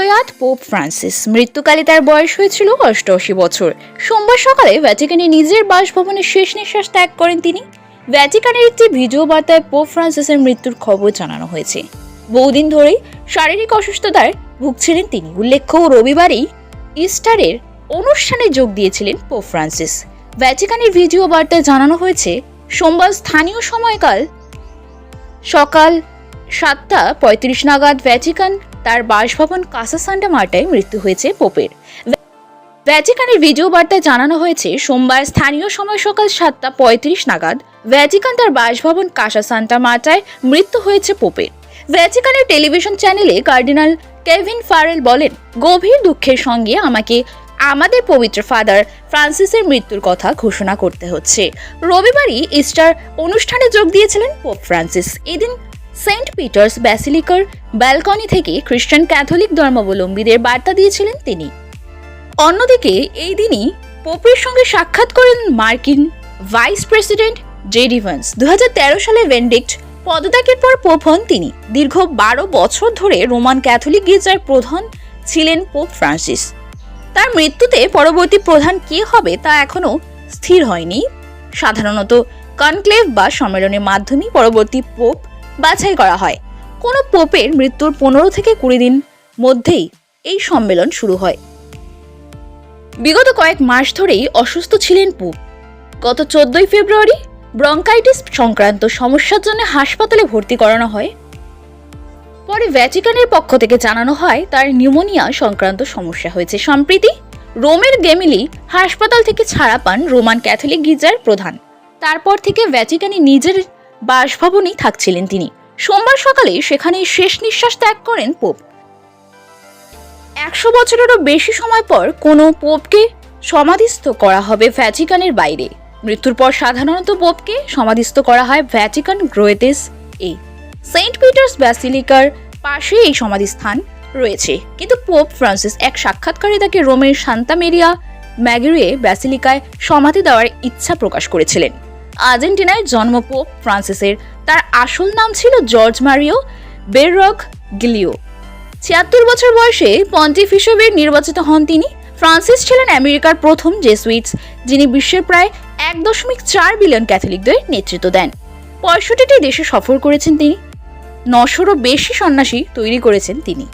প্রয়াত pope Francis. মৃত্যুকালে তার বয়স হয়েছিল অষ্টআশি বছর। সোমবার সকালে ভ্যাটিকানে নিজের বাসভবনে শেষ নিঃশ্বাস ত্যাগ করেন তিনি। ভ্যাটিকানের একটি ভিডিও বার্তায় পোপ ফ্রান্সিসের মৃত্যুর খবর জানানো হয়েছে। বহুদিন ধরেই শারীরিক অসুস্থতায় ভুগছিলেন তিনি। উল্লেখ্য, রবিবারই ইস্টারের অনুষ্ঠানে যোগ দিয়েছিলেন পোপ ফ্রান্সিস। ভ্যাটিকানের ভিডিও বার্তায় জানানো হয়েছে, সোমবার স্থানীয় সময়কাল সকাল সাতটা পঁয়ত্রিশ নাগাদ ভ্যাটিকান তার বাসভবন কাসা সান্টা মার্টায় মৃত্যু হয়েছে পোপের। ভ্যা- ভ্যাটিকানের ভিডিও বার্তায় জানানো হয়েছে, সোমবার স্থানীয় সময় সকাল সাতটা পঁয়ত্রিশ নাগাদ ভ্যাটিকান তার বাসভবন কাসাসান্টা মার্টায় মৃত্যু হয়েছে পোপের। ভ্যাটিকানের টেলিভিশন চ্যানেলে কার্ডিনাল কেভিন ফারেল বলেন, গভীর দুঃখের সঙ্গে আমাকে, আমাদের পবিত্র ফাদার ফ্রান্সিসের মৃত্যুর কথা ঘোষণা করতে হচ্ছে। রবিবারই ইস্টার অনুষ্ঠানে যোগ দিয়েছিলেন পোপ ফ্রান্সিস। এদিন সেন্ট পিটার্স ব্যাসিলিকার ব্যালকনি থেকে খ্রিস্টান ক্যাথলিক ধর্মাবলম্বীদের বার্তা দিয়েছিলেন তিনি। অন্যদিকে, এই দিনই পোপের সঙ্গে সাক্ষাৎ করেন মার্কিন ভাইস প্রেসিডেন্ট জেডি ভান্স। দু সালে ভেন্ডিক্ট পদত্যাগের পর পোপ হন তিনি। দীর্ঘ বারো বছর ধরে রোমান ক্যাথলিক গির্জার প্রধান ছিলেন পোপ ফ্রান্সিস। তার মৃত্যুতে পরবর্তী প্রধান কে হবে তা এখনও স্থির হয়নি। সাধারণত কনক্লেভ বা সম্মেলনের মাধ্যমেই পরবর্তী পোপ বাছাই করা হয়। কোনো পোপের মৃত্যুর পনেরো থেকে কুড়ি দিন মধ্যেই এই সম্মেলন শুরু হয়। বিগত কয়েক মাস ধরেই অসুস্থ ছিলেন পোপ। গত চোদ্দই ফেব্রুয়ারি ব্রঙ্কাইটিস সংক্রান্ত সমস্যার জন্য হাসপাতালে ভর্তি করানো হয়। পরে ভ্যাটিকানের পক্ষ থেকে জানানো হয়, তার নিউমোনিয়া সংক্রান্ত সমস্যা হয়েছে। সম্প্রতি রোমের গেমিলি হাসপাতাল থেকে ছাড়া পান রোমান ক্যাথলিক গির্জার প্রধান। তারপর থেকে ভ্যাটিকানে নিজের বাসভবনেই থাকছিলেন তিনি। সোমবার সকালে সেখানে শেষ নিঃশ্বাস ত্যাগ করেন পোপ। একশো বছরেরও বেশি সময় পর কোনো পোপকে সমাধিস্থ করা হবে ভ্যাটিকানের বাইরে। মৃত্যুর পর সাধারণত পোপকে সমাধিস্থ করা হয় ভ্যাটিকান গ্রোয়েতেস এ। সেন্ট পিটার্স ব্যাসিলিকার পাশে এই সমাধিস্থান রয়েছে। কিন্তু পোপ ফ্রান্সিস এক সাক্ষাৎকারে তাকে রোমের সান্তা মেরিয়া ম্যাগেরিয়ে ব্যাসিলিকায় সমাধি দেওয়ার ইচ্ছা প্রকাশ করেছিলেন। আর্জেন্টিনায় জন্ম পোপ ফ্রান্সিসের। তার আসল নাম ছিল জর্জ মারিও বেরক গিলিও। ছিয়াত্তর বছর বয়সে পন্টিফ হিসেবে নির্বাচিত হন তিনি। ফ্রান্সিস ছিলেন আমেরিকার প্রথম জেসুইটস, যিনি বিশ্বের প্রায় এক দশমিক চার বিলিয়ন ক্যাথলিকদের নেতৃত্ব দেন। পঁয়ষট্টিটি দেশে সফর করেছেন তিনি। নশোরও বেশি সন্ন্যাসী তৈরি করেছেন তিনি।